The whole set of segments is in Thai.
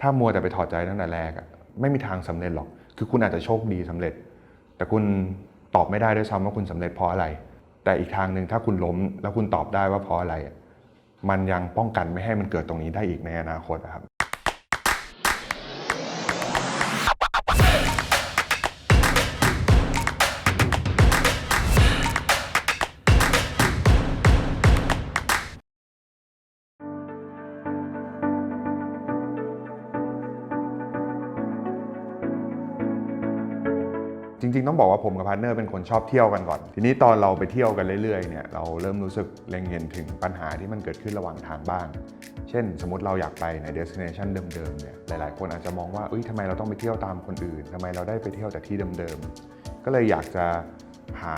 ถ้ามัวแต่ไปถอดใจตั้งแต่แรกอะไม่มีทางสำเร็จหรอก คือคุณอาจจะโชคดีสำเร็จ แต่คุณตอบไม่ได้ด้วยซ้ำว่าคุณสำเร็จเพราะอะไร แต่อีกทางหนึ่งถ้าคุณล้ม แล้วคุณตอบได้ว่าเพราะอะไร มันยังป้องกันไม่ให้มันเกิดตรงนี้ได้อีกในอนาคตครับ ริง ๆ ต้องบอกว่าผมกับพาร์ทเนอร์เป็นคนชอบเที่ยวกันก่อน ทีนี้ตอนเราไปเที่ยวกันเรื่อยๆเนี่ยเราเริ่มรู้สึกเล็งเห็นถึงปัญหาที่มันเกิดขึ้นระหว่างทางบ้าง เช่น สมมติเราอยากไปใน destination เดิมๆเนี่ยหลายๆ คนอาจจะมองว่าเอ้ยทำไมเราต้องไปเที่ยวตามคนอื่นทำไมเราได้ไปเที่ยวแต่ที่เดิมๆก็เลยอยากจะหา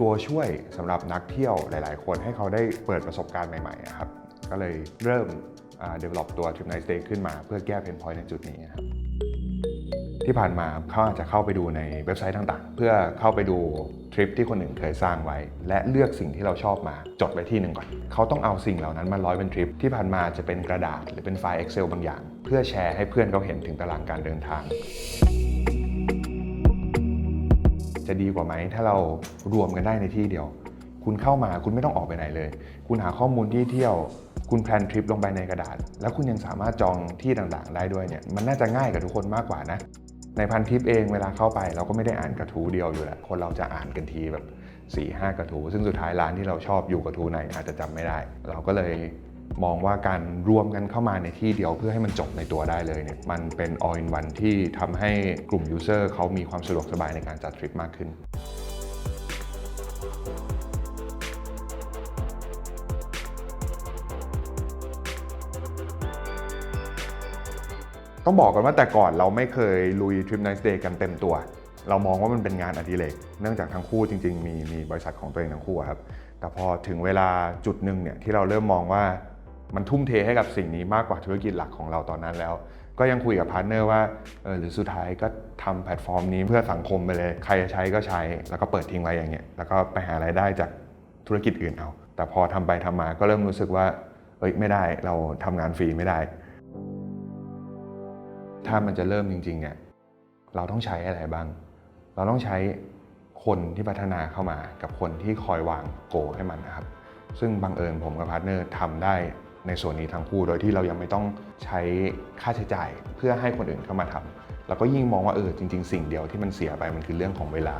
ตัวช่วยสำหรับนักเที่ยวหลาย ๆ คนให้เขาได้เปิดประสบการณ์ใหม่ๆครับก็เลยเริ่มอ่า develop ตัว Trip Night Stay ขึ้นมาเพื่อแก้เพนพอยต์ในจุดนี้ครับ ที่ผ่านมาเขาอาจจะเข้าไปดูในเว็บไซต์ต่างๆ เพื่อเข้าไปดูทริปที่คนอื่นเคยสร้างไว้ และเลือกสิ่งที่เราชอบมาจดไว้ที่หนึ่งก่อนเขาต้องเอาสิ่งเหล่านั้นมาร้อยเป็นทริปที่ผ่านมาจะเป็นกระดาษหรือเป็นไฟล์ Excel บางอย่าง เพื่อแชร์ให้เพื่อนเขาเห็นถึงตารางการเดินทาง จะดีกว่าไหมถ้าเรารวมกันได้ในที่เดียว คุณเข้ามาคุณไม่ต้องออกไปไหนเลย คุณหาข้อมูลที่เที่ยวคุณแพลนทริปลงไปในกระดาษ แล้วคุณยังสามารถจองที่ต่างๆ ได้ด้วยเนี่ย มันน่าจะง่ายกับทุกคนมากกว่านะ ในพันทิปเองเวลาเข้าไป เราก็ไม่ได้อ่านกระทู้เดียวอยู่แล้วคนเราจะอ่านกันทีแบบ4ี่ห้ากระทู้ซึ่งสุดท้ายร้านที่เราชอบอยู่กระทู้ไหนอาจจะจำไม่ได้ เราก็เลยมองว่าการรวมกันเข้ามาในที่เดียวเพื่อให้มันจบในตัวได้เลยเนี่ยมันเป็น all in one ที่ทำให้กลุ่ม user เขามีความสะดวกสบายในการจัดทริปมากขึ้น ต้องบอกกันว่าแต่ก่อนเราไม่เคยลุย Trip Nice Day กันเต็มตัว เรามองว่ามันเป็นงานอดิเรกเนื่องจากทั้งคู่จริง ๆ มีมีบริษัทของตัวเองทั้งคู่ครับแต่พอถึงเวลาจุดหนึ่งเนี่ยที่เราเริ่มมองว่ามันทุ่มเทให้กับสิ่งนี้มากกว่าธุรกิจหลักของเราตอนนั้นแล้ว ก็ยังคุยกับพาร์ทเนอร์ว่าเออหรือสุดท้ายก็ทำแพลตฟอร์มนี้เพื่อสังคมไปเลย ใครจะใช้ก็ใช้ แล้วก็เปิดทิ้งไว้อย่างเงี้ยแล้วก็ไปหารายได้จากธุรกิจอื่นเอา แต่พอทำไปทำมาก็เริ่มรู้สึกว่าเอ้ยไม่ได้เราทำงานฟรีไม่ได้ ถ้ามันจะเริ่มจริงๆเนี่ยเราต้องใช้อะไรบ้าง เราต้องใช้คนที่พัฒนาเข้ามากับคนที่คอยวางโกให้มันนะครับ ซึ่งบังเอิญผมกับพาร์ทเนอร์ทำได้ในส่วนนี้ทั้งคู่โดยที่เรายังไม่ต้องใช้ค่าใช้จ่ายเพื่อให้คนอื่นเข้ามาทำแล้วก็ยิ่งมองว่าเออจริง ๆ สิ่งเดียวที่มันเสียไปมันคือเรื่องของเวลา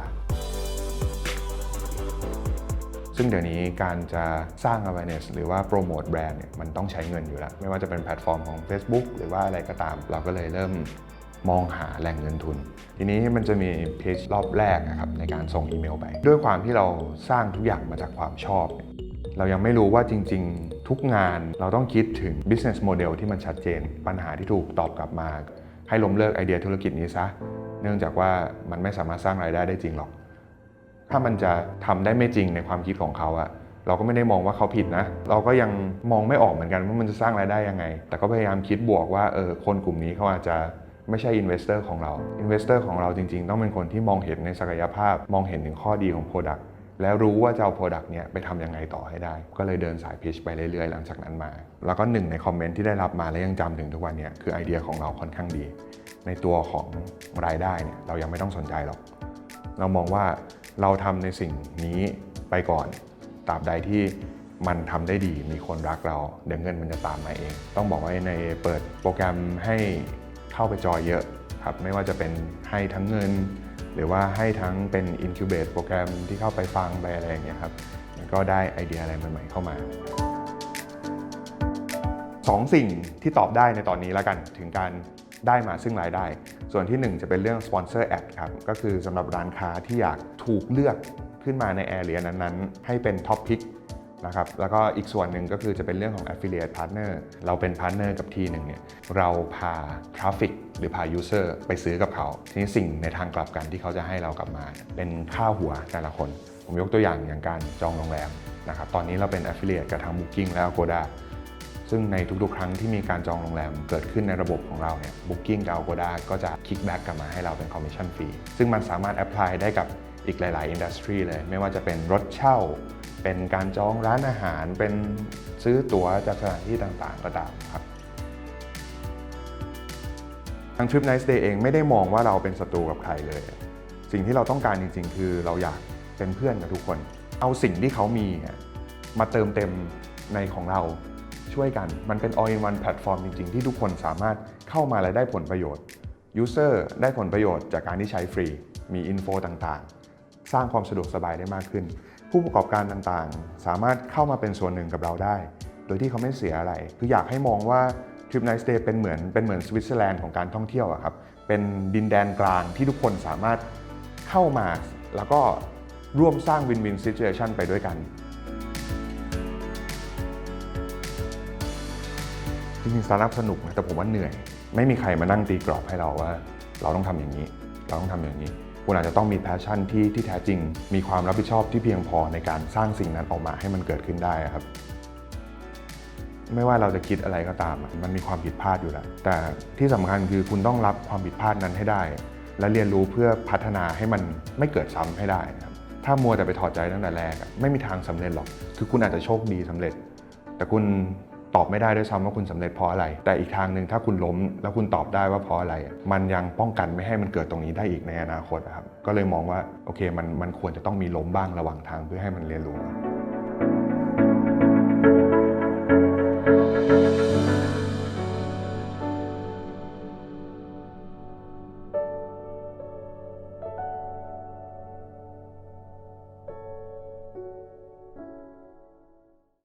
ซึ่งเดี๋ยวนี้การจะสร้าง awareness หรือว่าโปรโมทแบรนด์เนี่ยมันต้องใช้เงินอยู่แล้ว ไม่ว่าจะเป็นแพลตฟอร์มของ Facebook หรือว่าอะไรก็ตาม เราก็เลยเริ่มมองหาแหล่งเงินทุน ทีนี้มันจะมีเพจรอบแรกนะครับในการส่งอีเมลไป ด้วยความที่เราสร้างทุกอย่างมาจากความชอบเนี่ยเรายังไม่รู้ว่าจริง ๆ ทุกงานเราต้องคิดถึง business model ที่มันชัดเจน ปัญหาที่ถูกตอบกลับมา ให้ล้มเลิกไอเดียธุรกิจนี้ซะ เนื่องจากว่ามันไม่สามารถสร้างรายได้ได้จริงหรอก ถ้ามันจะทำได้ไม่จริงในความคิดของเขาอะเราก็ไม่ได้มองว่าเขาผิดนะ เราก็ยังมองไม่ออกเหมือนกันว่ามันจะสร้างรายได้ยังไง แต่ก็พยายามคิดบวกว่าเออคนกลุ่มนี้เขาอาจจะไม่ใช่อินเวสเตอร์ของเราอินเวสเตอร์ของเราจริง ๆ ต้องเป็นคนที่มองเห็นในศักยภาพ มองเห็นถึงข้อดีของ Product แล้วรู้ว่าจะเอา Product เนี่ยไปทำยังไงต่อให้ได้ ก็เลยเดินสายพิชไปเรื่อยๆ หลังจากนั้นมา แล้วก็หนึ่งในคอมเมนต์ที่ได้รับมาและยังจำถึงทุกวันเนี่ยคือไอเดียของเราค่อนข้างดี ในตัวของรายได้เนี่ยเรายังไม่ต้องสนใจหรอก เรามองว่า เราทำในสิ่งนี้ไปก่อนตราบใดที่มันทำได้ดีมีคนรักเรา เดี๋ยวเงินมันจะตามมาเอง ต้องบอกว่าในเปิดโปรแกรมให้เข้าไปจอยเยอะครับไม่ว่าจะเป็นให้ทั้งเงิน หรือว่าให้ทั้งเป็น incubate โปรแกรมที่เข้าไปฟังไปอะไรอย่างเงี้ยครับมันก็ได้ไอเดียอะไรใหม่ๆเข้ามาสองสิ่งที่ตอบได้ในตอนนี้แล้วกันถึงการได้มาซึ่งรายได้ ส่วนที่ 1 จะเป็นเรื่อง Sponsor Ad ครับก็คือสำหรับร้านค้าที่อยากถูกเลือกขึ้นมาในแอเรียนั้นๆ ให้เป็นท็อปพิกนะครับแล้วก็อีกส่วนหนึ่งก็คือจะเป็นเรื่องของ Affiliate Partner เราเป็นพาร์ n เนอร์กับทีหนึ่งเนี่ยเราพาทราฟิกหรือพา User ไปซื้อกับเขา ทีนี้สิ่งในทางกลับกันที่เขาจะให้เรากลับมา เป็นค่าหัวแต่ละคน ผมยกตัวอย่างอย่างการจองโรงแรมนะครับตอนนี้เราเป็น Affiliate กับทาง Booking และ Agoda ซึ่งในทุกๆ ครั้งที่มีการจองโรงแรมเกิดขึ้นในระบบของเราเนี่ย Booking กับ Agoda ก็จะคิกแบ็กกลับมาให้เราเป็น Commission Fee ซึ่งมันสามารถ apply ได้กับ อีกหลาย ๆ อินดัสทรีเลย ไม่ว่าจะเป็นรถเช่า เป็นการจองร้านอาหาร เป็นซื้อตั๋วจากสถานที่ต่าง ๆ ก็ตามครับทาง Trip Nice Day เองไม่ได้มองว่าเราเป็นศัตรูกับใครเลย สิ่งที่เราต้องการจริง ๆ คือเราอยากเป็นเพื่อนกับทุกคน เอาสิ่งที่เขามีมาเติมเต็มในของเราช่วยกัน มันเป็น all in one แพลตฟอร์มจริง ๆ ที่ทุกคนสามารถเข้ามาและได้ผลประโยชน์ User ได้ผลประโยชน์จากการที่ใช้ฟรี มีอินโฟต่าง ๆ สร้างความสะดวกสบายได้มากขึ้น ผู้ประกอบการต่างๆ สามารถเข้ามาเป็นส่วนหนึ่งกับเราได้ โดยที่เขาไม่เสียอะไร คืออยากให้มองว่า Trip Nice Day เป็นเหมือนเป็นเหมือนสวิตเซอร์แลนด์ของการท่องเที่ยวอะครับ เป็นดินแดนกลางที่ทุกคนสามารถเข้ามา แล้วก็ร่วมสร้างวินวินซิ t u เ t ชันไปด้วยกันจริงๆสตาร์ทอัพสนุกนะแต่ผมว่าเหนื่อย ไม่มีใครมานั่งตีกรอบให้เราว่า เราต้องทำอย่างนี้ เราต้องทำอย่างนี้ คุณอาจจะต้องมีแพชชั่นที่ที่แท้จริง มีความรับผิดชอบที่เพียงพอในการสร้างสิ่งนั้นออกมาให้มันเกิดขึ้นได้ครับ ไม่ว่าเราจะคิดอะไรก็ตาม มันมีความผิดพลาดอยู่แล้ว แต่ที่สำคัญคือคุณต้องรับความผิดพลาดนั้นให้ได้ และเรียนรู้เพื่อพัฒนาให้มันไม่เกิดซ้ำให้ได้ครับ ถ้ามัวแต่ไปถอดใจตั้งแต่แรกไม่มีทางสำเร็จหรอก คือคุณอาจจะโชคดีสำเร็จ แต่คุณ ตอบไม่ได้ด้วยซ้ำว่าคุณสำเร็จเพราะอะไร แต่อีกทางหนึ่งถ้าคุณล้มแล้วคุณตอบได้ว่าเพราะอะไร มันยังป้องกันไม่ให้มันเกิดตรงนี้ได้อีกในอนาคตครับก็เลยมองว่าโอเคมันมันควรจะต้องมีล้มบ้างระหว่างทางเพื่อให้มันเรียนรู้